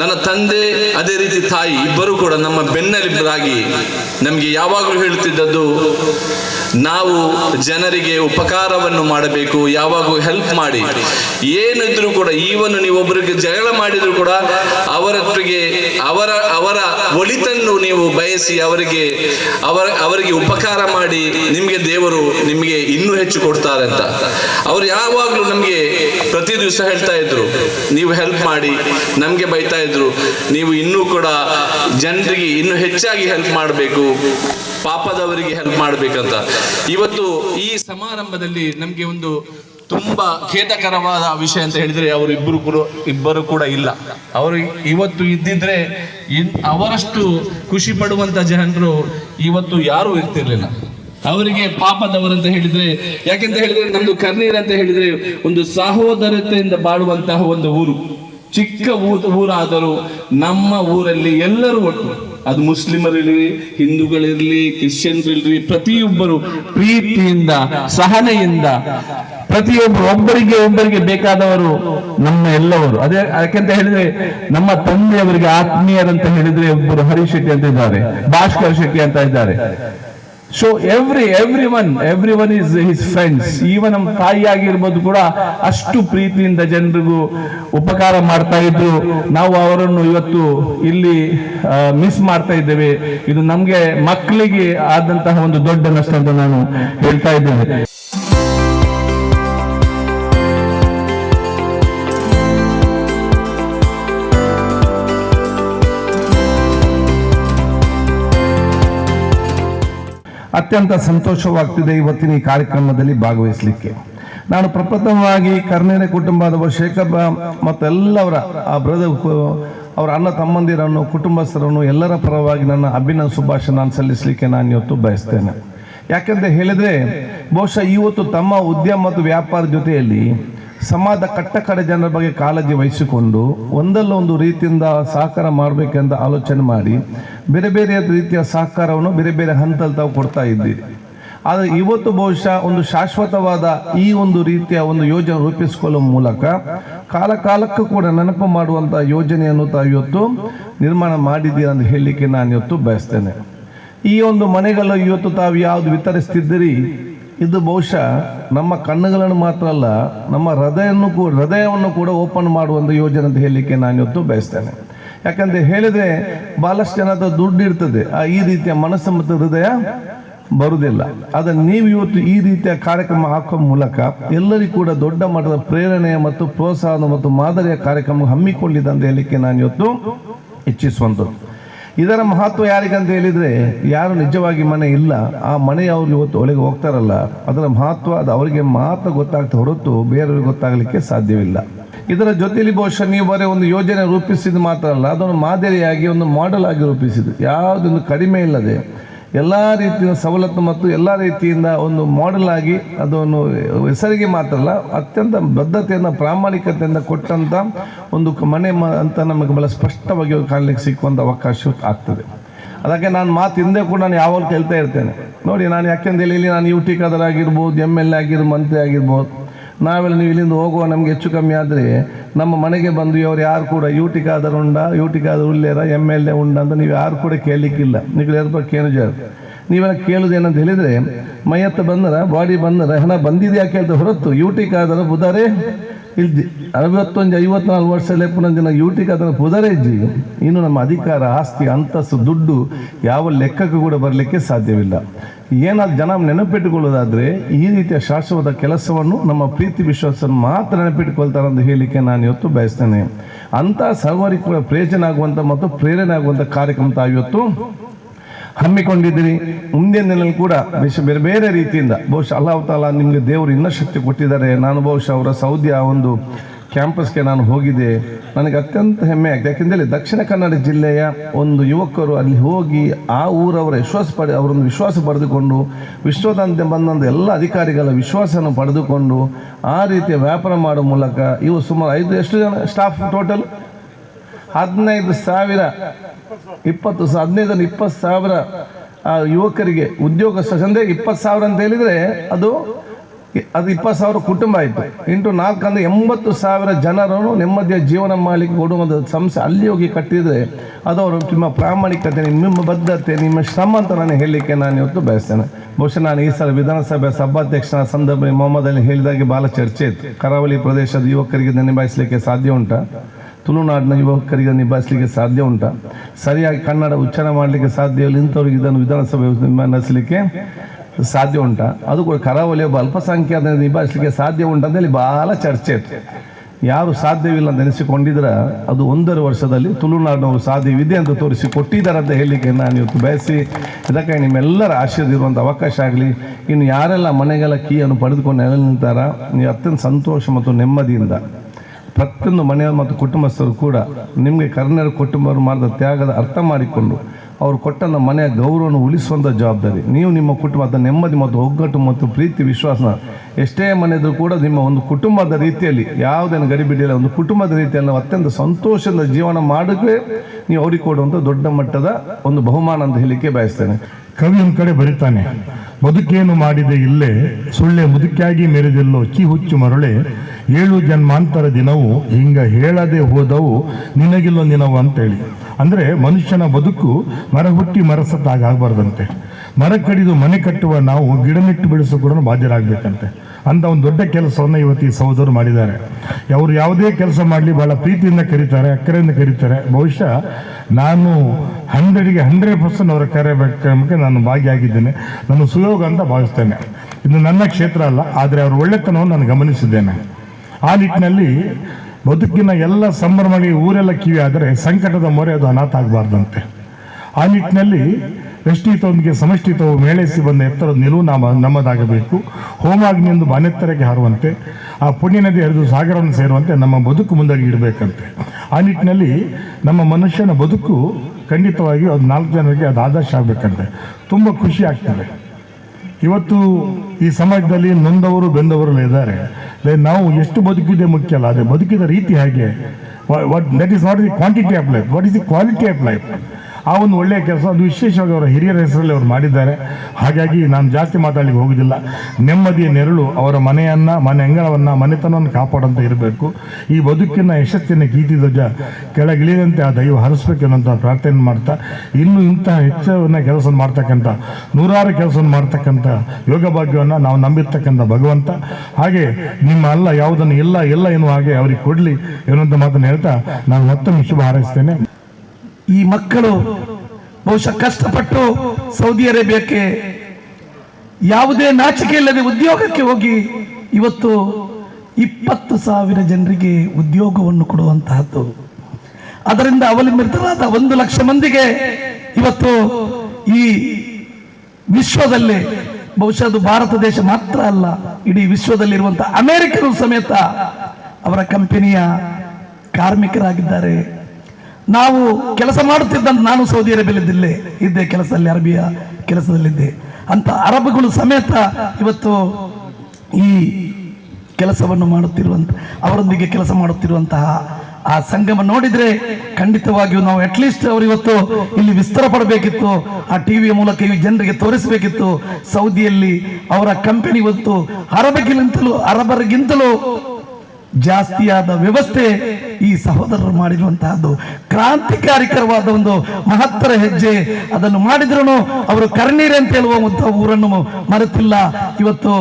ನನ್ನ ತಂದೆ ಅದೇ ರೀತಿ ತಾಯಿ ಇಬ್ಬರು ಕೂಡ ನಮ್ಮ ಬೆನ್ನೆಲುಬರಾಗಿ ನಮಗೆ ಯಾವಾಗಲೂ ಹೇಳ್ತಿದ್ದದ್ದು ನಾವು ಜನರಿಗೆ ಉಪಕಾರವನ್ನು ಮಾಡಬೇಕು, ಯಾವಾಗೂ ಹೆಲ್ಪ್ ಮಾಡಿ. ಏನಿದ್ರು ಕೂಡ, ಈವನ್ ನೀವು ಒಬ್ಬರಿಗೆ ಜಗಳ ಮಾಡಿದ್ರು ಕೂಡ, ಅವರೊಟ್ಟಿಗೆ, ಅವರ ಅವರ ಒಳಿತನ್ನು ನೀವು ಬಯಸಿ ಅವರಿಗೆ, ಅವರ, ಅವರಿಗೆ ಉಪಕಾರ ಮಾಡಿ ನಿಮಗೆ ದೇವರು ನಿಮಗೆ ಇನ್ನೂ ಹೆಚ್ಚು ಕೊಡ್ತಾರೆ ಅಂತ. ಅವ್ರು ಯಾವಾಗಲೂ ನಮಗೆ ಪ್ರತಿ ದಿವಸ ಹೇಳ್ತಾ ಇದ್ರು, ನೀವು ಹೆಲ್ಪ್ ಮಾಡಿ, ನಮಗೆ ಬೈತಾ ಇದ್ರು, ನೀವು ಇನ್ನೂ ಕೂಡ ಜನರಿಗೆ ಇನ್ನೂ ಹೆಚ್ಚಾಗಿ ಹೆಲ್ಪ್ ಮಾಡಬೇಕು. ಪಾಪದವರಿಗೆ ಹೆಲ್ಪ್ ಮಾಡಬೇಕಂತ. ಇವತ್ತು ಈ ಸಮಾರಂಭದಲ್ಲಿ ನಮಗೆ ಒಂದು ತುಂಬಾ ಖೇದಕರವಾದ ವಿಷಯ ಅಂತ ಹೇಳಿದ್ರೆ ಅವರು ಇಬ್ಬರು ಕೂಡ ಇಬ್ಬರು ಕೂಡ ಇಲ್ಲ. ಅವರು ಇವತ್ತು ಇದ್ದಿದ್ರೆ ಇನ್ ಅವರಷ್ಟು ಖುಷಿ ಪಡುವಂತ ಜನರು ಇವತ್ತು ಯಾರೂ ಇರ್ತಿರ್ಲಿಲ್ಲ. ಅವರಿಗೆ ಪಾಪದವರಂತ ಹೇಳಿದ್ರೆ, ಯಾಕೆಂತ ಹೇಳಿದ್ರೆ ನಮ್ದು ಕರ್ನೀರ್ ಅಂತ ಹೇಳಿದ್ರೆ ಒಂದು ಸಹೋದರತೆಯಿಂದ ಬಾಳುವಂತಹ ಒಂದು ಊರು. ಚಿಕ್ಕ ಊರಾದರೂ ನಮ್ಮ ಊರಲ್ಲಿ ಎಲ್ಲರೂ ಒಟ್ಟು, ಅದು ಮುಸ್ಲಿಮರಿರ್ಲಿ, ಹಿಂದೂಗಳಿರ್ಲಿ, ಕ್ರಿಶ್ಚಿಯನ್ರಿರ್ಲಿ, ಪ್ರತಿಯೊಬ್ಬರು ಪ್ರೀತಿಯಿಂದ, ಸಹನೆಯಿಂದ ಪ್ರತಿಯೊಬ್ಬರು ಒಬ್ಬರಿಗೆ ಒಬ್ಬರಿಗೆ ಬೇಕಾದವರು ನಮ್ಮ ಎಲ್ಲವರು. ಅದೇ, ಯಾಕೆಂತ ಹೇಳಿದ್ರೆ ನಮ್ಮ ತಂದೆಯವರಿಗೆ ಆತ್ಮೀಯರಂತ ಹೇಳಿದ್ರೆ ಒಬ್ಬರು ಹರೀಶ್ ಶೆಟ್ಟಿ ಅಂತ ಇದ್ದಾರೆ, ಭಾಸ್ಕರ್ ಶೆಟ್ಟಿ ಅಂತ ಇದ್ದಾರೆ. So every every one every one is his friends even ನಮ್ಮ ತಾಯಿ ಆಗಿರ್ಬೋದು ಕೂಡ ಅಷ್ಟು ಪ್ರೀತಿಯಿಂದ ಜನರಿಗೂ ಉಪಕಾರ ಮಾಡ್ತಾ ಇದ್ರು. ನಾವು ಅವರನ್ನು ಇವತ್ತು ಇಲ್ಲಿ ಮಿಸ್ ಮಾಡ್ತಾ ಇದ್ದೇವೆ. ಇದು ನಮ್ಗೆ ಮಕ್ಕಳಿಗೆ ಆದಂತಹ ಒಂದು ದೊಡ್ಡ ನಷ್ಟ ಅಂತ ನಾನು ಹೇಳ್ತಾ ಇದ್ದೇನೆ. ಅತ್ಯಂತ ಸಂತೋಷವಾಗ್ತಿದೆ ಇವತ್ತಿನ ಈ ಕಾರ್ಯಕ್ರಮದಲ್ಲಿ ಭಾಗವಹಿಸಲಿಕ್ಕೆ. ನಾನು ಪ್ರಪ್ರಥಮವಾಗಿ ಕರ್ನೇರೆ ಕುಟುಂಬದ ಶೇಖರ್ ಬಾ ಮತ್ತು ಎಲ್ಲವರ, ಆ ಬ್ರದರ್ ಅವರ ಅಣ್ಣ ತಮ್ಮಂದಿರನ್ನು, ಕುಟುಂಬಸ್ಥರನ್ನು ಎಲ್ಲರ ಪರವಾಗಿ ನನ್ನ ಅಭಿನಂದ ಶುಭಾಶಯ ನಾನು ಸಲ್ಲಿಸಲಿಕ್ಕೆ ನಾನು ಇವತ್ತು ಬಯಸ್ತೇನೆ. ಯಾಕೆಂತ ಹೇಳಿದರೆ, ಬಹುಶಃ ಇವತ್ತು ತಮ್ಮ ಉದ್ಯಮ ಮತ್ತು ವ್ಯಾಪಾರ ಜೊತೆಯಲ್ಲಿ ಸಮಾಜ ಕಟ್ಟಕಡೆ ಜನರ ಬಗ್ಗೆ ಕಾಳಜಿ ವಹಿಸಿಕೊಂಡು ಒಂದಲ್ಲ ಒಂದು ರೀತಿಯಿಂದ ಸಹಕಾರ ಮಾಡಬೇಕೆಂದು ಆಲೋಚನೆ ಮಾಡಿ ಬೇರೆ ಬೇರೆ ರೀತಿಯ ಸಹಕಾರವನ್ನು ಬೇರೆ ಬೇರೆ ಹಂತದಲ್ಲಿ ತಾವು ಕೊಡ್ತಾ ಇದ್ದೀರಿ ಆದರೆ ಇವತ್ತು ಬಹುಶಃ ಒಂದು ಶಾಶ್ವತವಾದ ಈ ಒಂದು ರೀತಿಯ ಒಂದು ಯೋಜನೆ ರೂಪಿಸಿಕೊಳ್ಳುವ ಮೂಲಕ ಕಾಲ ಕಾಲಕ್ಕೂ ಕೂಡ ನೆನಪು ಮಾಡುವಂಥ ಯೋಜನೆಯನ್ನು ತಾವು ಇವತ್ತು ನಿರ್ಮಾಣ ಮಾಡಿದ್ದೀರಾ ಅಂತ ಹೇಳಲಿಕ್ಕೆ ನಾನು ಇವತ್ತು ಬಯಸ್ತೇನೆ. ಈ ಒಂದು ಮನೆಗಳು ಇವತ್ತು ತಾವು ಯಾವುದು ವಿತರಿಸ್ತಿದ್ದೀರಿ? ಇದು ಬಹುಶಃ ನಮ್ಮ ಕಣ್ಣುಗಳನ್ನು ಮಾತ್ರ ಅಲ್ಲ, ನಮ್ಮ ಹೃದಯವನ್ನು ಕೂಡ ಹೃದಯವನ್ನು ಕೂಡ ಓಪನ್ ಮಾಡುವಂಥ ಯೋಜನೆ ಅಂತ ಹೇಳಲಿಕ್ಕೆ ನಾನು ಇವತ್ತು ಬಯಸ್ತೇನೆ. ಯಾಕಂದರೆ ಹೇಳಿದರೆ ಭಾಳಷ್ಟು ಜನದ ದುಡ್ಡು ಇರ್ತದೆ, ಆ ಈ ರೀತಿಯ ಮನಸ್ಸು ಮತ್ತು ಹೃದಯ ಬರುವುದಿಲ್ಲ ಆದರೆ ನೀವು ಇವತ್ತು ಈ ರೀತಿಯ ಕಾರ್ಯಕ್ರಮ ಹಾಕುವ ಮೂಲಕ ಎಲ್ಲರಿಗೂ ಕೂಡ ದೊಡ್ಡ ಮಟ್ಟದ ಪ್ರೇರಣೆ ಮತ್ತು ಪ್ರೋತ್ಸಾಹ ಮತ್ತು ಮಾದರಿಯ ಕಾರ್ಯಕ್ರಮ ಹಮ್ಮಿಕೊಂಡಿದೆ ಅಂತ ಹೇಳಲಿಕ್ಕೆ ನಾನು ಇವತ್ತು ಇಚ್ಛಿಸುವಂಥದ್ದು ಇದರ ಮಹತ್ವ ಯಾರಿಗಂತ ಹೇಳಿದ್ರೆ, ಯಾರು ನಿಜವಾಗಿ ಮನೆ ಇಲ್ಲ, ಆ ಮನೆಯವ್ರು ಇವತ್ತು ಒಳಗೆ ಹೋಗ್ತಾರಲ್ಲ, ಅದರ ಮಹತ್ವ ಅದು ಅವರಿಗೆ ಮಾತ್ರ ಗೊತ್ತಾಗ್ತಾ ಹೊರತು ಬೇರೆಯವ್ರಿಗೆ ಗೊತ್ತಾಗಲಿಕ್ಕೆ ಸಾಧ್ಯವಿಲ್ಲ. ಇದರ ಜೊತೆಯಲ್ಲಿ ಬಹುಶಃ ನೀವು ಬರೀ ಒಂದು ಯೋಜನೆ ರೂಪಿಸಿದ ಮಾತ್ರ ಅಲ್ಲ, ಅದನ್ನು ಮಾದರಿಯಾಗಿ ಒಂದು ಮಾಡೆಲ್ ಆಗಿ ರೂಪಿಸಿದ್ದು. ಯಾವುದೊಂದು ಕಡಿಮೆ ಇಲ್ಲದೆ ಎಲ್ಲ ರೀತಿಯ ಸವಲತ್ತು ಮತ್ತು ಎಲ್ಲ ರೀತಿಯಿಂದ ಒಂದು ಮಾಡೆಲ್ ಆಗಿ ಅದನ್ನು ಹೆಸರಿಗೆ ಮಾತ್ರ ಅಲ್ಲ, ಅತ್ಯಂತ ಬದ್ಧತೆಯಿಂದ ಪ್ರಾಮಾಣಿಕತೆಯಿಂದ ಕೊಟ್ಟಂಥ ಒಂದು ಮನೆ ಅಂತ ನಮಗೆ ಬಹಳ ಸ್ಪಷ್ಟವಾಗಿ ಕಾಣಲಿಕ್ಕೆ ಸಿಕ್ಕುವಂಥ ಅವಕಾಶ ಆಗ್ತದೆ. ಅದಕ್ಕೆ ನಾನು ಮಾತು ಹಿಂದೆ ಕೂಡ ನಾನು ಯಾವಾಗ ಹೇಳ್ತಾ ಇರ್ತೇನೆ. ನೋಡಿ, ನಾನು ಯಾಕೆಂದ್ರೆ ಇಲ್ಲಿ ನಾನು ಯು ಟಿ ಆಗಿರ್ಬೋದು ಎಂ ಎಲ್ ಎ ಆಗಿರ್ಬೋದು, ಮಂತ್ರಿ ಆಗಿರ್ಬೋದು. ನಾವೆಲ್ಲ ನೀವು ಇಲ್ಲಿಂದ ಹೋಗುವ ನಮ್ಗೆ ಹೆಚ್ಚು ಕಮ್ಮಿ ಆದರೆ ನಮ್ಮ ಮನೆಗೆ ಬಂದು ಇವರು ಯಾರು ಕೂಡ ಯು ಟಿ ಕಾದರ್ ಉಂಡ ಯು ಟಿ ಕಾದರ್ ಉಳ್ಳೇರ ಎಂ ಎಲ್ ಎ ಉಂಡ ಅಂತ ನೀವು ಯಾರು ಕೂಡ ಕೇಳಲಿಕ್ಕಿಲ್ಲ ನೀವು ಜಾರು. ನೀವೆಲ್ಲ ಕೇಳುದು ಏನಂತ ಹೇಳಿದ್ರೆ ಮೈಯತ್ತ ಬಂದರ ಬಾಡಿ ಬಂದರ ಹಣ ಬಂದಿದೆಯಾ ಕೇಳ್ತಾ ಹೊರತು ಯು ಟಿ ಇಲ್ದಿ. ಅರವತ್ತೊಂದು, ಐವತ್ನಾಲ್ಕು ವರ್ಷ ಲೆಪ್ಪನ ಜನ ಯು ಅದನ್ನು ಇಜ್ಜಿ ಇನ್ನು ನಮ್ಮ ಅಧಿಕಾರ, ಆಸ್ತಿ, ಅಂತಸ್ತು, ದುಡ್ಡು ಯಾವ ಲೆಕ್ಕಕ್ಕೂ ಕೂಡ ಬರಲಿಕ್ಕೆ ಸಾಧ್ಯವಿಲ್ಲ. ಏನಾದ್ರು ಜನ ನೆನಪಿಟ್ಟುಕೊಳ್ಳೋದಾದ್ರೆ ಈ ರೀತಿಯ ಶಾಶ್ವತ ಕೆಲಸವನ್ನು ನಮ್ಮ ಪ್ರೀತಿ ವಿಶ್ವಾಸವನ್ನು ಮಾತ್ರ ನೆನಪಿಟ್ಟುಕೊಳ್ತಾರೆ ಅಂತ ಹೇಳಲಿಕ್ಕೆ ನಾನು ಇವತ್ತು ಬಯಸ್ತೇನೆ. ಅಂತ ಸರ್ವರಿಗೂ ಕೂಡ ಪ್ರಯೋಜನ ಆಗುವಂಥ ಮತ್ತು ಪ್ರೇರಣೆ ಆಗುವಂಥ ಕಾರ್ಯಕ್ರಮ ಇವತ್ತು ಹಮ್ಮಿಕೊಂಡಿದ್ದೀರಿ. ಮುಂದಿನ ದಿನದಲ್ಲಿ ಕೂಡ ಬೇರೆ ಬೇರೆ ರೀತಿಯಿಂದ ಬಹುಶಃ ಅಲ್ಲಾಹ್ ತಾಲ ನಿಮಗೆ ದೇವರು ಇನ್ನೂ ಶಕ್ತಿ ಕೊಟ್ಟಿದ್ದಾರೆ. ನಾನು ಬಹುಶಃ ಅವರ ಸೌದಿಯ ಒಂದು ಕ್ಯಾಂಪಸ್ಗೆ ನಾನು ಹೋಗಿದ್ದೆ. ನನಗೆ ಅತ್ಯಂತ ಹೆಮ್ಮೆ ಆಗಿದೆ. ಯಾಕೆಂದರೆ ದಕ್ಷಿಣ ಕನ್ನಡ ಜಿಲ್ಲೆಯ ಒಂದು ಯುವಕರು ಅಲ್ಲಿ ಹೋಗಿ ಆ ಊರವರ ವಿಶ್ವಾಸ ಪಡೆ, ಅವರೊಂದು ವಿಶ್ವಾಸ ಪಡೆದುಕೊಂಡು ವಿಶ್ವದಂತೆ ಬಂದಂಥ ಎಲ್ಲ ಅಧಿಕಾರಿಗಳ ವಿಶ್ವಾಸವನ್ನು ಪಡೆದುಕೊಂಡು ಆ ರೀತಿಯ ವ್ಯಾಪಾರ ಮಾಡುವ ಮೂಲಕ ಇವು ಸುಮಾರು ಐದು, ಎಷ್ಟು ಜನ ಸ್ಟಾಫ್ ಟೋಟಲ್ ಹದಿನೈದು ಸಾವಿರ, ಇಪ್ಪತ್ತು ಹದಿನೈದರಿಂದ ಇಪ್ಪತ್ತು ಸಾವಿರ ಯುವಕರಿಗೆ, ಉದ್ಯೋಗ ಅಂದ್ರೆ ಇಪ್ಪತ್ತು ಸಾವಿರ ಅಂತ ಹೇಳಿದರೆ ಅದು ಅದು ಇಪ್ಪತ್ತು ಸಾವಿರ ಕುಟುಂಬ ಆಯಿತು. ಇಂಟು ನಾಲ್ಕು ಅಂದರೆ ಎಂಬತ್ತು ಸಾವಿರ ಜನರನ್ನು ನೆಮ್ಮದಿಯ ಜೀವನ ಮಾಡಲಿಕ್ಕೆ ಕೊಡುವಂಥ ಸಂಸ್ಥೆ ಅಲ್ಲಿ ಹೋಗಿ ಕಟ್ಟಿದರೆ ಅದು ಅವರು ನಿಮ್ಮ ಪ್ರಾಮಾಣಿಕತೆ, ನಿಮ್ಮ ಬದ್ಧತೆ, ನಿಮ್ಮ ಶ್ರಮ ಅಂತ ನಾನು ಹೇಳಲಿಕ್ಕೆ ನಾನು ಇವತ್ತು ಬಯಸ್ತೇನೆ. ಬಹುಶಃ ನಾನು ಈ ಸಲ ವಿಧಾನಸಭೆ ಸಭಾಧ್ಯಕ್ಷನ ಸಂದರ್ಭ ಮೊಹಮ್ಮದ್ ಅಲ್ಲಿ ಹೇಳಿದಾಗೆ ಭಾಳ ಚರ್ಚೆ ಇತ್ತು. ಕರಾವಳಿ ಪ್ರದೇಶದ ಯುವಕರಿಗೆ ಇದನ್ನು ನಿಭಾಯಿಸಲಿಕ್ಕೆ ಸಾಧ್ಯ ಉಂಟಾ? ತುಳುನಾಡಿನ ಯುವಕರಿಗೆ ನಿಭಾಯಿಸಲಿಕ್ಕೆ ಸಾಧ್ಯ ಉಂಟ? ಸರಿಯಾಗಿ ಕನ್ನಡ ಉಚ್ಚಾರ ಮಾಡಲಿಕ್ಕೆ ಸಾಧ್ಯ ಇಲ್ಲ. ಇಂಥವ್ರಿಗೆ ಇದನ್ನು ವಿಧಾನಸಭೆ ನಡೆಸಲಿಕ್ಕೆ ಸಾಧ್ಯ ಉಂಟ? ಅದು ಕೂಡ ಕರಾವಳಿಯ ಒಬ್ಬ ಅಲ್ಪಸಂಖ್ಯಾತ ನಿಭಾಯಿಸಲಿಕ್ಕೆ ಸಾಧ್ಯ ಉಂಟಾ ಅಂತೇಳಿ ಬಹಳ ಚರ್ಚೆ ಇತ್ತು. ಯಾರು ಸಾಧ್ಯವಿಲ್ಲ ಅಂತ ಎನಿಸಿಕೊಂಡಿದ್ರೆ ಅದು ಒಂದರ ವರ್ಷದಲ್ಲಿ ತುಳುನಾಡಿನವರು ಸಾಧ್ಯವಿದೆ ಅಂತ ತೋರಿಸಿ ಕೊಟ್ಟಿದ್ದಾರೆ ಅಂತ ಹೇಳಲಿಕ್ಕೆ ನಾನು ಇವತ್ತು ಬಯಸಿ, ಇದಕ್ಕಾಗಿ ನಿಮ್ಮೆಲ್ಲರ ಆಶೀರ್ವಾದ ಇರುವಂಥ ಅವಕಾಶ ಆಗಲಿ. ಇನ್ನು ಯಾರೆಲ್ಲ ಮನೆಗೆಲ್ಲ ಕೀಯನ್ನು ಪಡೆದುಕೊಂಡು ನೆಲೆ ನಿಲ್ತಾರ ನೀವು ಅತ್ಯಂತ ಸಂತೋಷ ಮತ್ತು ನೆಮ್ಮದಿಯಿಂದ. ಪ್ರತಿಯೊಂದು ಮನೆಯ ಮತ್ತು ಕುಟುಂಬಸ್ಥರು ಕೂಡ ನಿಮಗೆ ಕರ್ನಾಟಕ ಕುಟುಂಬರು ಮಾಡಿದ ತ್ಯಾಗದ ಅರ್ಥ ಮಾಡಿಕೊಂಡು ಅವರು ಕೊಟ್ಟಂಥ ಮನೆಯ ಗೌರವವನ್ನು ಉಳಿಸುವಂಥ ಜವಾಬ್ದಾರಿ. ನೀವು ನಿಮ್ಮ ಕುಟುಂಬದ ನೆಮ್ಮದಿ ಮತ್ತು ಒಗ್ಗಟ್ಟು ಮತ್ತು ಪ್ರೀತಿ ವಿಶ್ವಾಸ ಎಷ್ಟೇ ಮನೆ ಇದ್ರೂ ಕೂಡ ನಿಮ್ಮ ಒಂದು ಕುಟುಂಬದ ರೀತಿಯಲ್ಲಿ, ಯಾವುದೇನು ಗಡಿಬಿಡಿಲ್ಲ ಒಂದು ಕುಟುಂಬದ ರೀತಿಯಲ್ಲಿ ಅತ್ಯಂತ ಸಂತೋಷದ ಜೀವನ ಮಾಡೋಕ್ಕೆ ನೀವು ಅವ್ರಿಗೆ ಕೊಡುವಂಥ ದೊಡ್ಡ ಮಟ್ಟದ ಒಂದು ಬಹುಮಾನ ಅಂತ ಹೇಳಲಿಕ್ಕೆ ಬಯಸ್ತೇನೆ. ಕವಿ ಒಂದು ಕಡೆ ಬರೀತಾನೆ, ಬದುಕೇನು ಮಾಡಿದೆ ಇಲ್ಲೇ, ಸುಳ್ಳೆ ಮುದುಕಿಯಾಗಿ ಮೆರೆದಿಲ್ಲೋ, ಚಿ ಹುಚ್ಚು ಮರಳೆ ಏಳು ಜನ್ಮಾಂತರ ದಿನವು ಹಿಂಗ ಹೇಳದೆ ಹೋದವು ನಿನಗಿಲ್ಲ ನಿನವು ಅಂತೇಳಿ. ಅಂದರೆ ಮನುಷ್ಯನ ಬದುಕು ಮರ ಹುಟ್ಟಿ ಮರಸತ್ತಾಗಬಾರ್ದಂತೆ ಮರ ಕಡಿದು ಮನೆ ಕಟ್ಟುವ ನಾವು ಗಿಡ ನೆಟ್ಟು ಬೆಳೆಸೋ ಕೂಡ ಬಾಧ್ಯರಾಗಬೇಕಂತೆ. ಅಂತ ಒಂದು ದೊಡ್ಡ ಕೆಲಸವನ್ನು ಇವತ್ತು ಈ ಸಹೋದರು ಮಾಡಿದ್ದಾರೆ. ಅವರು ಯಾವುದೇ ಕೆಲಸ ಮಾಡಲಿ ಭಾಳ ಪ್ರೀತಿಯಿಂದ ಕರೀತಾರೆ, ಅಕ್ಕರೆಯಿಂದ ಕರೀತಾರೆ. ಬಹುಶಃ ನಾನು ಹಂಡ್ರೆಡ್ಗೆ ಹಂಡ್ರೆಡ್ ಪರ್ಸೆಂಟ್ ಅವರ ಕಾರ್ಯಕ್ರಮಕ್ಕೆ ನಾನು ಭಾಗಿಯಾಗಿದ್ದೇನೆ. ನಾನು ಸುಯೋಗ ಅಂತ ಭಾವಿಸ್ತೇನೆ. ಇದು ನನ್ನ ಕ್ಷೇತ್ರ ಅಲ್ಲ, ಆದರೆ ಅವರ ಒಳ್ಳೆತನವನ್ನು ನಾನು ಗಮನಿಸಿದ್ದೇನೆ. ಆ ನಿಟ್ಟಿನಲ್ಲಿ ಬದುಕಿನ ಎಲ್ಲ ಸಂಭ್ರಮಗಳಿಗೆ ಊರೆಲ್ಲ ಕಿವಿ ಆದರೆ ಸಂಕಟದ ಮೊರೆ ಅದು ಅನಾಥ ಆಗಬಾರ್ದಂತೆ. ಆ ನಿಟ್ಟಿನಲ್ಲಿ ವ್ಯಷ್ಟಿತವೊಂದಿಗೆ ಸಮಷ್ಟಿತವು ಮೇಳೈಸಿ ಬಂದ ಎತ್ತರದ ನಿಲುವು ನಮ್ಮ, ನಮ್ಮದಾಗಬೇಕು. ಹೋಮಾಗ್ನಿಯೊಂದು ಬಾನೆತ್ತರಕ್ಕೆ ಹಾರುವಂತೆ, ಆ ಪುಣ್ಯ ನದಿ ಹರಿದು ಸಾಗರವನ್ನು ಸೇರುವಂತೆ ನಮ್ಮ ಬದುಕು ಮುಂದಾಗಿ ಇಡಬೇಕಂತೆ. ಆ ನಿಟ್ಟಿನಲ್ಲಿ ನಮ್ಮ ಮನುಷ್ಯನ ಬದುಕು ಖಂಡಿತವಾಗಿ ಅದು ನಾಲ್ಕು ಜನರಿಗೆ ಅದು ಆದರ್ಶ ಆಗಬೇಕಂತೆ. ತುಂಬ ಖುಷಿ ಆಗ್ತದೆ. ಇವತ್ತು ಈ ಸಮಾಜದಲ್ಲಿ ನೊಂದವರು ಬೆಂದವರು ಇದ್ದಾರೆ. ನಾವು ಎಷ್ಟು ಬದುಕಿದೆ ಮುಖ್ಯ ಅಲ್ಲ, ಅದೇ ಬದುಕಿದ ರೀತಿ ಹಾಗೆ what that is not the quantity of life what is the quality of life ಆ ಒಂದು ಒಳ್ಳೆಯ ಕೆಲಸ, ಅದು ವಿಶೇಷವಾಗಿ ಅವರ ಹಿರಿಯರ ಹೆಸರಲ್ಲಿ ಅವರು ಮಾಡಿದ್ದಾರೆ. ಹಾಗಾಗಿ ನಾನು ಜಾಸ್ತಿ ಮಾತಾಡಲಿಕ್ಕೆ ಹೋಗೋದಿಲ್ಲ. ನೆಮ್ಮದಿಯ ನೆರಳು ಅವರ ಮನೆಯನ್ನು, ಮನೆ ಅಂಗಳವನ್ನು, ಮನೆತನವನ್ನು ಕಾಪಾಡಂತ ಇರಬೇಕು. ಈ ಬದುಕಿನ ಯಶಸ್ಸಿನ ಕೀರ್ತಿ ಧ್ವಜ ಕೆಳಗಿಳಿದಂತೆ ಆ ದೈವ ಅನ್ನೋಂಥ ಪ್ರಾರ್ಥನೆ ಮಾಡ್ತಾ, ಇನ್ನು ಇಂತಹ ಹೆಚ್ಚಿನ ಕೆಲಸ ಮಾಡ್ತಕ್ಕಂಥ, ನೂರಾರು ಕೆಲಸ ಮಾಡ್ತಕ್ಕಂಥ ಯೋಗ ಭಾಗ್ಯವನ್ನು ನಾವು ನಂಬಿರ್ತಕ್ಕಂಥ ಭಗವಂತ. ಹಾಗೆ ನಿಮ್ಮ ಅಲ್ಲ, ಯಾವುದನ್ನು ಇಲ್ಲ ಇಲ್ಲ ಎನ್ನುವ ಹಾಗೆ ಅವರಿಗೆ ಕೊಡಲಿ ಎನ್ನುವಂಥ ಮಾತನ್ನು ಹೇಳ್ತಾ ನಾನು ಮತ್ತೊಮ್ಮೆ ಶುಭ ಹಾರೈಸ್ತೇನೆ. ಈ ಮಕ್ಕಳು ಬಹುಶಃ ಕಷ್ಟಪಟ್ಟು ಸೌದಿ ಅರೇಬಿಯಾಕ್ಕೆ ಯಾವುದೇ ನಾಚಿಕೆ ಇಲ್ಲದೆ ಉದ್ಯೋಗಕ್ಕೆ ಹೋಗಿ ಇವತ್ತು ಇಪ್ಪತ್ತು ಸಾವಿರ ಜನರಿಗೆ ಉದ್ಯೋಗವನ್ನು ಕೊಡುವಂತಹದ್ದು. ಅದರಿಂದ ಅವಲಂಬಿತರಾದ ಒಂದು ಲಕ್ಷ ಮಂದಿಗೆ ಇವತ್ತು ಈ ವಿಶ್ವದಲ್ಲಿ ಬಹುಶಃ ಅದು ಭಾರತ ದೇಶ ಮಾತ್ರ ಅಲ್ಲ, ಇಡೀ ವಿಶ್ವದಲ್ಲಿರುವಂತಹ ಅಮೆರಿಕರು ಸಮೇತ ಅವರ ಕಂಪನಿಯ ಕಾರ್ಮಿಕರಾಗಿದ್ದಾರೆ. ನಾವು ಕೆಲಸ ಮಾಡುತ್ತಿದ್ದಂತ ನಾನು ಸೌದಿ ಅರೇಬಿಯಲ್ಲಿದ್ದಿಲ್ಲೇ ಇದ್ದೆ ಕೆಲಸದಲ್ಲಿ, ಅರಬಿಯ ಕೆಲಸದಲ್ಲಿದ್ದೆ. ಅಂತ ಅರಬ್ಗಳು ಸಮೇತ ಇವತ್ತು ಈ ಕೆಲಸವನ್ನು ಮಾಡುತ್ತಿರುವಂತ, ಅವರೊಂದಿಗೆ ಕೆಲಸ ಮಾಡುತ್ತಿರುವಂತಹ ಆ ಸಂಗಮ ನೋಡಿದ್ರೆ ಖಂಡಿತವಾಗಿಯೂ ನಾವು ಅಟ್ಲೀಸ್ಟ್ ಅವರು ಇವತ್ತು ಇಲ್ಲಿ ವಿಸ್ತಾರ ಪಡಬೇಕಿತ್ತು. ಆ ಟಿವಿಯ ಮೂಲಕ ಈ ಜನರಿಗೆ ತೋರಿಸಬೇಕಿತ್ತು. ಸೌದಿಯಲ್ಲಿ ಅವರ ಕಂಪನಿ ಇವತ್ತು ಅರಬಗಿಂತಲೂ ಅರಬರಿಗಿಂತಲೂ ಜಾಸ್ತಿಯಾದ ವ್ಯವಸ್ಥೆ ಈ ಸಹೋದರರು ಮಾಡಿರುವಂತಹದ್ದು. ಕ್ರಾಂತಿಕಾರಿಕರವಾದ ಒಂದು ಮಹತ್ತರ ಹೆಜ್ಜೆ ಅದನ್ನು ಮಾಡಿದ್ರು ಅವರು ಕರ್ನೀರೆ ಅಂತ ಹೇಳುವಂತಹ ಊರನ್ನು ಮರೆತಿಲ್ಲ. ಇವತ್ತು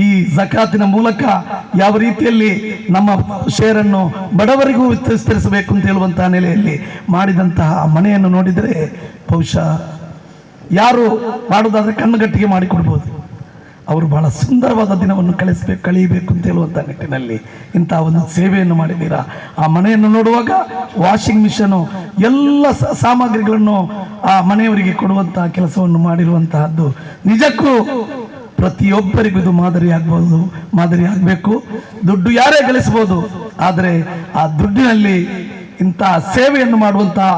ಈ ಜಕಾತಿನ ಮೂಲಕ ಯಾವ ರೀತಿಯಲ್ಲಿ ನಮ್ಮ ಶೇರನ್ನು ಬಡವರಿಗೂ ವಿಸ್ತರಿಸಬೇಕು ಅಂತ ಹೇಳುವಂತಹ ನೆಲೆಯಲ್ಲಿ ಮಾಡಿದಂತಹ ಮನೆಯನ್ನು ನೋಡಿದರೆ ಬಹುಶಃ ಯಾರು ಮಾಡುವುದಾದ್ರೆ ಕಣ್ಣುಗಟ್ಟಿಗೆ ಮಾಡಿಕೊಡ್ಬೋದು. ಅವರು ಬಹಳ ಸುಂದರವಾದ ದಿನವನ್ನು ಕಳಿಸಬೇಕು ಕಳೆಯಬೇಕು ಅಂತ ಹೇಳುವಂಥ ನಿಟ್ಟಿನಲ್ಲಿ ಇಂಥ ಒಂದು ಸೇವೆಯನ್ನು ಮಾಡಿದ್ದೀರಾ? ಆ ಮನೆಯನ್ನು ನೋಡುವಾಗ ವಾಷಿಂಗ್ ಮಿಷನು ಎಲ್ಲ ಸಾಮಗ್ರಿಗಳನ್ನು ಆ ಮನೆಯವರಿಗೆ ಕೊಡುವಂತಹ ಕೆಲಸವನ್ನು ಮಾಡಿರುವಂತಹದ್ದು ನಿಜಕ್ಕೂ ಪ್ರತಿಯೊಬ್ಬರಿಗೂ ಇದು ಮಾದರಿ ಆಗ್ಬೋದು, ಮಾದರಿ ಆಗಬೇಕು. ದುಡ್ಡು ಯಾರೇ ಗಳಿಸ್ಬೋದು, ಆದರೆ ಆ ದುಡ್ಡಿನಲ್ಲಿ ಇಂತಹ ಸೇವೆಯನ್ನು ಮಾಡುವಂತಹ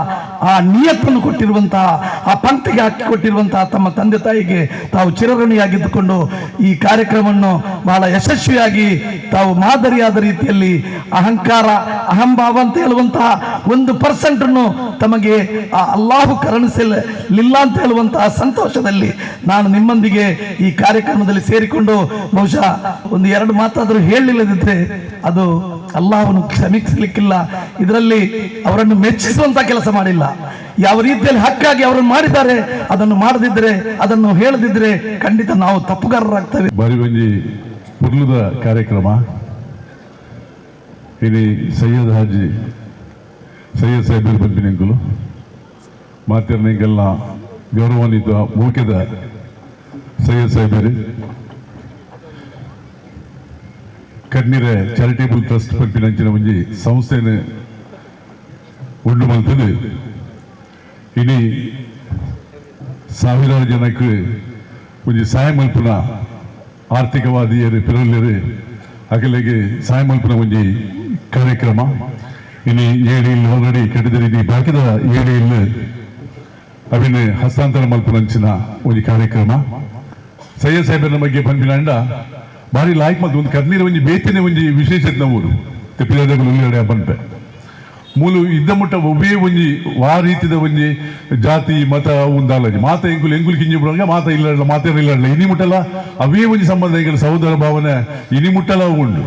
ಆ ನಿಯತ್ತನ್ನು ಕೊಟ್ಟಿರುವಂತಹ ಆ ಪಂಕ್ತಿಗೆ ಹಾಕಿಕೊಟ್ಟಿರುವಂತಹ ತಮ್ಮ ತಂದೆ ತಾಯಿಗೆ ತಾವು ಚಿರಋಣಿಯಾಗಿದ್ದುಕೊಂಡು ಈ ಕಾರ್ಯಕ್ರಮವನ್ನು ಬಹಳ ಯಶಸ್ವಿಯಾಗಿ ತಾವು ಮಾದರಿಯಾದ ರೀತಿಯಲ್ಲಿ ಅಹಂಕಾರ, ಅಹಂಭಾವ ಅಂತ ಹೇಳುವಂತಹ ಒಂದು ಪರ್ಸೆಂಟ್ ಅನ್ನು ತಮಗೆ ಆ ಅಲ್ಲಾಹು ಕರುಣಿಸಲಿಲ್ಲ ಅಂತ ಹೇಳುವಂತಹ ಸಂತೋಷದಲ್ಲಿ ನಾನು ನಿಮ್ಮೊಂದಿಗೆ ಈ ಕಾರ್ಯಕ್ರಮದಲ್ಲಿ ಸೇರಿಕೊಂಡು ಬಹುಶಃ ಒಂದು ಎರಡು ಮಾತಾದರೂ ಹೇಳಿಲ್ಲದಿದ್ದರೆ ಅದು ಅಲ್ಲಾಹವನ್ನು ಕ್ಷಮಿಸಲಿಕ್ಕಿಲ್ಲ. ಇದರಲ್ಲಿ ಅವರನ್ನು ಮೆಚ್ಚಿಸುವಂತ ಕೆಲಸ ಮಾಡಿಲ್ಲ. ಯಾವ ರೀತಿಯಲ್ಲಿ ಹಕ್ಕಾಗಿ ಅವರನ್ನು ಮಾಡಿದ್ದಾರೆ, ಅದನ್ನು ಮಾಡದಿದ್ರೆ, ಅದನ್ನು ಹೇಳದಿದ್ರೆ ಖಂಡಿತ ನಾವು ತಪ್ಪುಗಾರರಾಗ್ತೇವೆ. ಬಾರಿ ಬಂಜಿ ಪುರ್ಲುದ ಕಾರ್ಯಕ್ರಮ. ಇಲ್ಲಿ ಸೈಯದ್ ಹಾಜಿ, ಸೈಯದ್ ಸಾಹೇಬ್ ಬಂದಿನಿಂಗಲು ಮಾತಿರ್ನೆಂಗೆಲ್ಲ ಗೌರವಾನ್ವಿತ ಮೂಕೆದ ಸೈಯದ್ ಸಾಹೇಬರು. ಕಣ್ಣೀರ ಚಾರಿಟೇಬಲ್ ಟ್ರಸ್ಟ್ ಪಂಪಿನಂಚಿನ ಒಂಜಿ ಸಂಸ್ಥೆನ ಉಂಡು ಮಲ್ತದು ಇನಿ ಸಾವಿರಾರು ಜನಕ್ಕೆ ಒಂಜಿ ಸಹಾಯ ಮಲ್ಪನ ಆರ್ಥಿಕವಾದಿಯರು ಪಿರಲ್ಯರು ಅಗಲಿಗೆ ಸಹಾಯ ಮಲ್ಪನ ಒಂಜಿ ಕಾರ್ಯಕ್ರಮ. ಇನಿ ಏಳು ಇಲ್ಲಿ ಆಲ್ರೆಡಿ ಕಟ್ಟಿದ ಇನಿ ಬಾಕಿದ ಏಳು ಇಲ್ಲಿ ಅವಿನ ಹಸ್ತಾಂತರ ಮಲ್ಪನಂಚಿನ ಒಂಜಿ ಕಾರ್ಯಕ್ರಮ. ಸಯ್ಯದ್ ಸಾಹೇಬರ ಬಗ್ಗೆ ಪಂಪಿನಂಡ ಬಾರಿ ಲಾಯ್ಕ್ ಮತ್ತು ಒಂದು ಕರ್ನೀರ ಒಂಜಿ ಬೇತಿನ ಒಂಜಿ ವಿಶೇಷತೆ ನಮ್ಮೂರು ತೆಪ್ಪಿದ ಉಳ್ಳಡೆ ಬಂತೆ. ಮೂಲು ಇದ್ದ ಮುಟ್ಟ ಒಬ್ಬೇ ಒಂಜಿ ವಾ ರೀತಿದ ಒಂಜಿ ಜಾತಿ, ಮತ ಉಂದಾಲಜಿ ಮಾತ ಎಂಕುಲು ಎಂಗುಲು ಕಿಂಜಿ ಬಿಡುವಾಗ ಮಾತ ಇಲ್ಲ ಮಾತೇ ಇಲ್ಲ ಇನಿ ಮುಟ್ಟಲ್ಲ, ಅವೇ ಒಂಜಿ ಸಂಬಂಧ ಎಂಕುಲು ಸಹೋದರ ಭಾವನೆ, ಇನಿ ಮುಟ್ಟಲ ಉಂಡು.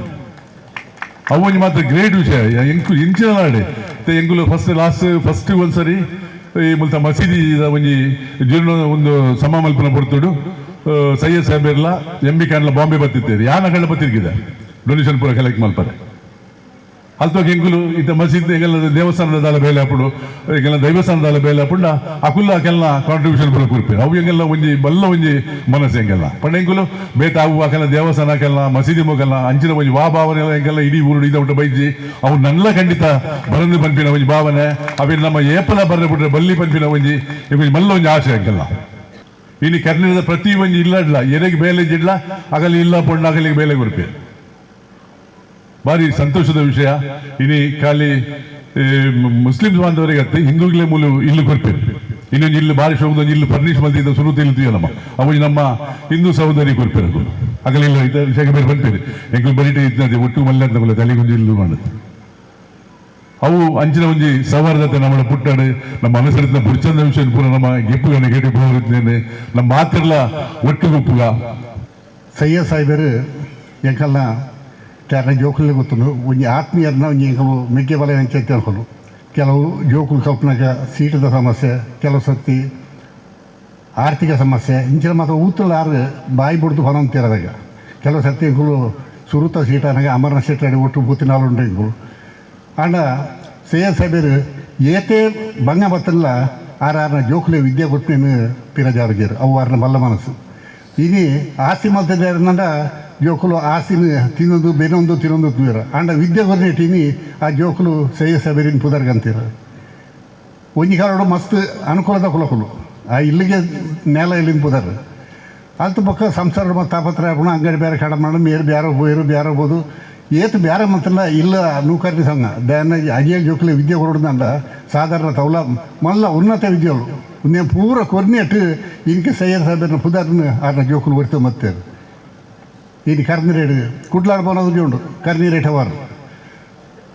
ಅವು ಒಂಜಿ ಮಾತ್ರ ಗ್ರೇಟ್ ವಿಷಯ. ಎಂಕು ಇಂಚಿನ ನಾಡೆ. ಎಂಕುಲು ಫಸ್ಟ್ ಲಾಸ್ಟ್ ಫಸ್ಟ್ ಒಂದ್ಸರಿ, ಈ ಮುಲ್ತ ಮಸೀದಿ ಒಂಜಿ ಜೀರ್ಣ ಒಂದು ಸಮ ಮಲ್ಪನ ಪಡ್ತುಡು ಆ, ಸಾಹೇಬ್ ಇರಲ್ಲ ಎಂ ಬಿ ಕ್ಯಾನ್ಲ ಬಾಂಬೆ ಬರ್ತಿದ್ದೇವೆ. ಯಾನ ಕಳ್ಳ ಬತ್ತಿರ್ಗಿದೆ ಡೊನೇಷನ್ ಪೂರ ಕಲೆಕ್ಟ್ ಮಲ್ಪರೆ ಅಲ್ತೋಗ ಎಂಗುಲು ಇತ್ತ ಮಸೀದ್ ಎಂಗೆಲ್ಲ ದೇವಸ್ಥಾನದ ದಾಲ ಬೇಲೆ ಹಾಪುಡು ಈಗೆಲ್ಲ ದೈವಸ್ಥಾನದ ದಾಲ ಬೇಲೆ ಹಾಪುಂಡ ಅಕುಲ್ಲ ಕೆಲ್ಲ ಕಾಂಟ್ರಿಬ್ಯೂಷನ್ ಪೂರ ಕುರ್ಪಿ ಅವು ಎಂಗೆಲ್ಲ ಒಂಜಿ ಬಲ್ಲ ಒಂಜಿ ಮನಸ್ಸು ಎಂಗೆಲ್ಲ ಪಂಡ ಎಂಗುಲು ಬೇತ ಅವು ಆಕೆಲ್ಲ ದೇವಸ್ಥಾನ ಕೆಲ್ಲ ಮಸೀದಿ ಮೊಗಲ್ಲ ಅಂಚಿನ ಒಂಜಿ ವಾ ಭಾವನೆ ಎಲ್ಲ ಇಡಿ ಊರು ಇದ ಉಂಟು ಬೈಜಿ ಅವು ನಲ್ಲ ಖಂಡಿತ ಬರಂದು ಪಂಪಿನ ಒಂಜಿ ಭಾವನೆ. ಅವೇನು ನಮ್ಮ ಏಪಲ ಬರ್ರೆ ಬಿಟ್ರೆ ಬಲ್ಲಿ ಪಂಪಿನ ಒಂಜಿ ಮಲ್ಲ ಒಂಜಿ ಆಸೆ ಎಂಗೆಲ್ಲ ಇನ್ನು ಕರ್ನಾಟಕದ ಪ್ರತಿ ಒಂಜಿ ಇಲ್ಲಡ್ಲ, ಎರೆಗೆ ಬೇಲೆ ಜಿಡ್ಲ ಆಗಲಿ ಇಲ್ಲ ಪೊಂಡ ಅಗಲಿಗೆ ಬೇಲೆ ಗುರುಪೆ. ಭಾರಿ ಸಂತೋಷದ ವಿಷಯ. ಇನಿ ಖಾಲಿ ಮುಸ್ಲಿಂ ಬಾಂಧವರಿಗೆ ಅತ್ತೆ ಹಿಂದೂಗಳೇ ಮೂಲ ಇಲ್ಲು ಕೊರ್ಪೇರು ಇನ್ನೊಂದು ಇಲ್ಲಿ ಭಾರಿ ಶೋಭದ ಇಲ್ಲು ಫರ್ನಿಶ್ ಇದ್ದ ಸುರು ತಿಳಿತೀಯಲ್ಲಮ್ಮ ಅವು ನಮ್ಮ ಹಿಂದೂ ಸಹೋದರಿ ಕೊರ್ಪೇರು ಅಗಲಿಲ್ಲ, ಇದ್ದ ವಿಷಯ ಬೇರೆ ಬರ್ತೀರಿ ಹೆಂಗ್ ಬರೀಟೆ ಇದ್ದಂತೆ ಒಟ್ಟು ಮಲ್ಲ ಅಂತ ತಲೆಗೊಂದು ಇಲ್ಲು ಮಾಡುದು ಅವು ಅಂಚಿನ ಒಂಜಿ ಸೌಹಾರ್ದತೆ ನಮ್ಮ ಪುಟ್ಟಡು, ನಮ್ಮ ಅನುಸರಿಸಿದ ಬುಡ್ಚಂದ ವಿಷಯ ಪೂರ ನಮ್ಮ ಗೆಪ್ಪುಗನ ನೆಗೆಟಿವ್ ಹೋಗುತ್ತೇನೆ ನಮ್ಮ ಮಾತಿರಲ ಒಟ್ಟು ಗುಪ್ಪುಗ ಸಯ್ಯ ಸಾಹೇಬರು ಎಂಕಲ್ನ ಕ್ಯಾರ ಜೋಕುಲೆ ಗೊತ್ತುಂಡು, ಒಂಜಿ ಆತ್ಮೀಯರನ್ನ ಒಂಜಿ ಎಂಕಲು ಮೆಕ್ಕೆ ಬಲ ಅನ್ಕೊಂಡು ಕೆಲವು ಜೋಕುಲು ಕಲ್ಪನಾಗ ಸೀಟದ ಸಮಸ್ಯೆ, ಕೆಲವು ಸತ್ತಿ, ಆರ್ಥಿಕ ಸಮಸ್ಯೆ, ಇಂಚಿನ ಮಾತ್ರ ಊತಲಾರು ಬಾಯಿ ಬಿಡ್ದು ಹೊರಂತೀರದಾಗ ಕೆಲವು ಸತ್ತಿ ಎಂಕುಲು ಸುರುತ ಸೀಟನಾಗ ಅಮರನಾಥ್ ಶೆಟ್ಟಿ ಒಟ್ಟು ಬೂತಿನಾಲು ಉಂಡು ಎಂಕುಲು ಆಂಡ ಸಯ್ಯದ್ ಸಾಹೇಬರು ಏತೆ ಬಂಗ ಬತ್ತಲ್ಲ ಆರಾರನ ಜೋಕುಲೆ ವಿದ್ಯೆ ಕೊಟ್ಟು ಪಿರಜಾರ್ಗೇರು ಅವು ಆರನ ಮಲ್ಲ ಮನಸ್ಸು. ಇನಿ ಆಸ್ತಿ ಮಲ್ತದ ಜೋಕುಲು ಆಸ್ತಿನ ತಿನ್ನೋದು ಬೇನೊಂದು ತಿನ್ನೊಂದು ತೀರ ಆಂಡ ವಿದ್ಯೆ ಕೊರ್ನೆಟ್ಟಿನಿ ಆ ಜೋಕುಲು ಸಯ್ಯದ್ ಸಾಹೇಬರಿನ ಪುದರ್ಗಂತೀರ. ಒಂಜಿ ಕಾಲೋಡು ಮಸ್ತ್ ಅನುಕೂಲದ ಕುಲಕುಲು. ಆ ಇಲ್ಲಿಗೆ ನೆಲ ಇಲ್ಲಿನ ಪುದರ್. ಅಲ್ತು ಪಕ್ಕ ಸಂಸಾರ ಮತ್ತು ತಾಪತ್ರ ಹಾಕೋಣ ಅಂಗಡಿ ಬೇರೆ ಕಡ ಮಾಡೋಣ ಮೇರು ಬ್ಯಾರೋ ಬೇರೆ ಹೋದು ಏತು ಬ್ಯಾರೆ ಮತ್ತಲ್ಲ ಇಲ್ಲ ನೂಕರ್ನಿ ಸಂಘ ದಾನ ಅಜಿಯಲ್ ಜೋಕುಲೆ ವಿದ್ಯೆ ಕೊಡೋದಂಡ ಸಾಧಾರಣ ತೌಲ ಮಲ್ಲ ಉನ್ನತ ವಿದ್ಯೆಗಳು నేను పూర కొరినట్టు ఇంక సయ్యద్ సాహెబ్ పుదార్ని ఆడ జోకులు కొడితే మత్తారు ఇది కర్నీరేడు కుట్లాడబోనది చూడు కర్నీరేట్ అవారు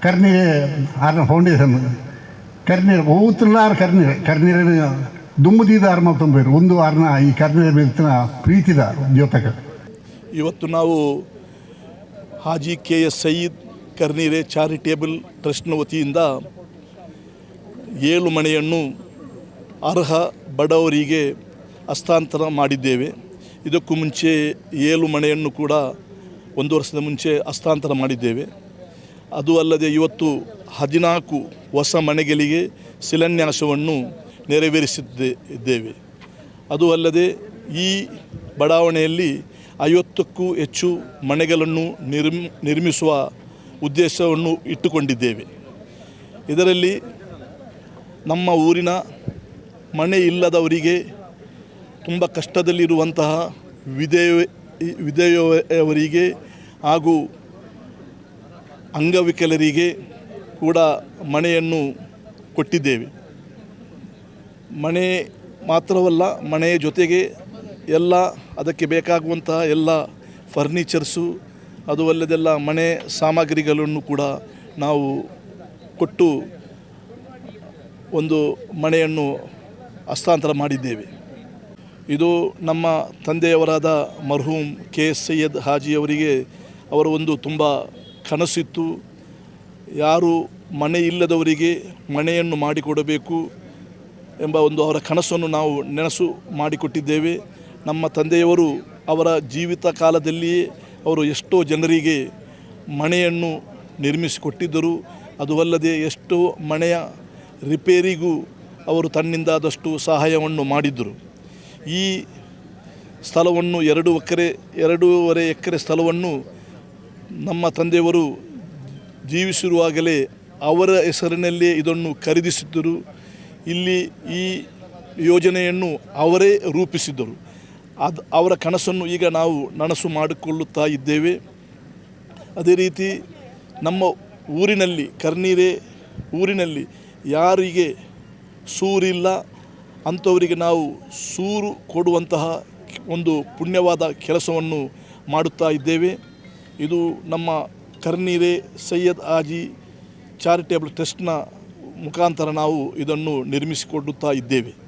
ಕರ್ನೀರೆ ಆರ್ನ ಫೌಂಡೇಶನ್ ಕರ್ನೀರ ಓದ್ತಿಲ್ಲಾರ ಕರ್ನೀರೆ ಕರ್ನೀರೆ ದುಮ್ಮದಿದ ಆರ್ಮ ತುಂಬೇರು ಒಂದು ಆರ್ನ ಈ ಕರ್ನೀರ ಮೇಲ್ತಿನ ಪ್ರೀತಿದ ಜ್ಯೋತಕ ಇವತ್ತು ನಾವು Haji K S Sayeed ಕರ್ನೀರೆ charitable ಟ್ರಸ್ಟ್ನ ವತಿಯಿಂದ ಏಳು ಮನೆಯನ್ನು ಅರ್ಹ ಬಡವರಿಗೆ ಹಸ್ತಾಂತರ ಮಾಡಿದ್ದೇವೆ. ಇದಕ್ಕೂ ಮುಂಚೆ ಏಳು ಮನೆಯನ್ನು ಕೂಡ ಒಂದು ವರ್ಷದ ಮುಂಚೆ ಹಸ್ತಾಂತರ ಮಾಡಿದ್ದೇವೆ. ಅದು ಅಲ್ಲದೆ ಇವತ್ತು ಹದಿನಾಲ್ಕು ಹೊಸ ಮನೆಗಳಿಗೆ ಶಿಲಾನ್ಯಾಸವನ್ನು ನೆರವೇರಿಸಿದ್ದೇ ಇದ್ದೇವೆ. ಅದು ಅಲ್ಲದೆ ಈ ಬಡಾವಣೆಯಲ್ಲಿ ಐವತ್ತಕ್ಕೂ ಹೆಚ್ಚು ಮನೆಗಳನ್ನು ನಿರ್ಮ್, ನಿರ್ಮಿಸುವ ಉದ್ದೇಶವನ್ನು ಇಟ್ಟುಕೊಂಡಿದ್ದೇವೆ. ಇದರಲ್ಲಿ ನಮ್ಮ ಊರಿನ ಮನೆ ಇಲ್ಲದವರಿಗೆ ತುಂಬ ಕಷ್ಟದಲ್ಲಿರುವಂತಹ ವಿಧೇಯ ವಿಧೇಯವರಿಗೆ ಹಾಗೂ ಅಂಗವಿಕಲರಿಗೆ ಕೂಡ ಮನೆಯನ್ನು ಕೊಟ್ಟಿದ್ದೇವೆ. ಮನೆ ಮಾತ್ರವಲ್ಲ, ಮನೆಯ ಜೊತೆಗೆ ಎಲ್ಲ ಅದಕ್ಕೆ ಬೇಕಾಗುವಂತಹ ಎಲ್ಲ ಫರ್ನಿಚರ್ಸು, ಅದು ಅಲ್ಲದೆಲ್ಲ ಮನೆ ಸಾಮಗ್ರಿಗಳನ್ನು ಕೂಡ ನಾವು ಕೊಟ್ಟು ಒಂದು ಮನೆಯನ್ನು ಹಸ್ತಾಂತರ ಮಾಡಿದ್ದೇವೆ. ಇದು ನಮ್ಮ ತಂದೆಯವರಾದ ಮರ್ಹೂಮ್ ಕೆ ಎಸ್ ಸೈಯದ್ ಹಾಜಿಯವರಿಗೆ ಅವರ ಒಂದು ತುಂಬ ಕನಸಿತ್ತು. ಯಾರು ಮನೆ ಇಲ್ಲದವರಿಗೆ ಮನೆಯನ್ನು ಮಾಡಿಕೊಡಬೇಕು ಎಂಬ ಒಂದು ಅವರ ಕನಸನ್ನು ನಾವು ನೆನಸು ಮಾಡಿಕೊಟ್ಟಿದ್ದೇವೆ. ನಮ್ಮ ತಂದೆಯವರು ಅವರ ಜೀವಿತ ಕಾಲದಲ್ಲಿಯೇ ಅವರು ಎಷ್ಟೋ ಜನರಿಗೆ ಮನೆಯನ್ನು ನಿರ್ಮಿಸಿಕೊಟ್ಟಿದ್ದರು. ಅದು ಅಲ್ಲದೆ ಎಷ್ಟೋ ಮನೆಯ ರಿಪೇರಿಗೂ ಅವರು ತನ್ನಿಂದಾದಷ್ಟು ಸಹಾಯವನ್ನು ಮಾಡಿದ್ದರು. ಈ ಸ್ಥಳವನ್ನು ಎರಡು ಎಕರೆ, ಎರಡೂವರೆ ಎಕರೆ ಸ್ಥಳವನ್ನು ನಮ್ಮ ತಂದೆಯವರು ಜೀವಿಸಿರುವಾಗಲೇ ಅವರ ಹೆಸರಿನಲ್ಲೇ ಇದನ್ನು ಖರೀದಿಸಿದ್ದರು. ಇಲ್ಲಿ ಈ ಯೋಜನೆಯನ್ನು ಅವರೇ ರೂಪಿಸಿದ್ದರು. ಅದು ಅವರ ಕನಸನ್ನು ಈಗ ನಾವು ನನಸು ಮಾಡಿಕೊಳ್ಳುತ್ತಾ ಇದ್ದೇವೆ. ಅದೇ ರೀತಿ ನಮ್ಮ ಊರಿನಲ್ಲಿ, ಕರ್ನೀರೆ ಊರಿನಲ್ಲಿ ಯಾರಿಗೆ ಸೂರಿಲ್ಲ, ಅಂಥವರಿಗೆ ನಾವು ಸೂರು ಕೊಡುವಂತಹ ಒಂದು ಪುಣ್ಯವಾದ ಕೆಲಸವನ್ನು ಮಾಡುತ್ತಾ ಇದ್ದೇವೆ. ಇದು ನಮ್ಮ ಕರ್ನೀರೆ ಸೈಯದ್ ಆಜಿ ಚಾರಿಟೇಬಲ್ ಟ್ರಸ್ಟ್ನ ಮುಖಾಂತರ ನಾವು ಇದನ್ನು ನಿರ್ಮಿಸಿಕೊಡುತ್ತಾ ಇದ್ದೇವೆ.